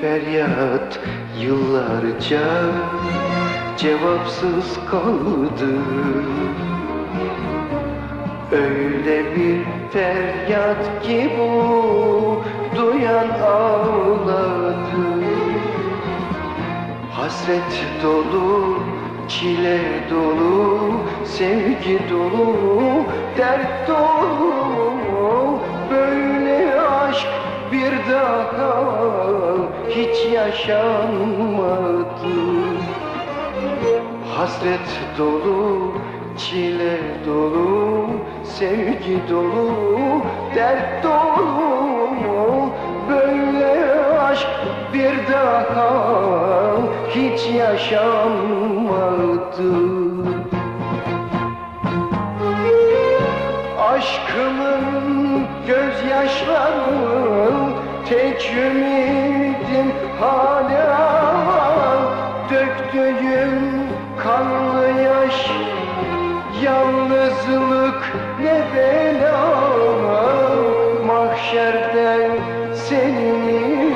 feryat yıllarca cevapsız kaldı. Öyle bir feryat ki bu duyan ağladı. Hasret dolu, çile dolu, sevgi dolu, dert dolu. Böyle aşk bir daha hiç yaşanmadı Hasret dolu, çile dolu, sevgi dolu, dert dolu Böyle aşk bir daha hiç yaşanmadı. Aşkımın gözyaşları Tek ümidim hala döktüğüm kanlı yaş Yalnızlık ne bela. Mahşerden senin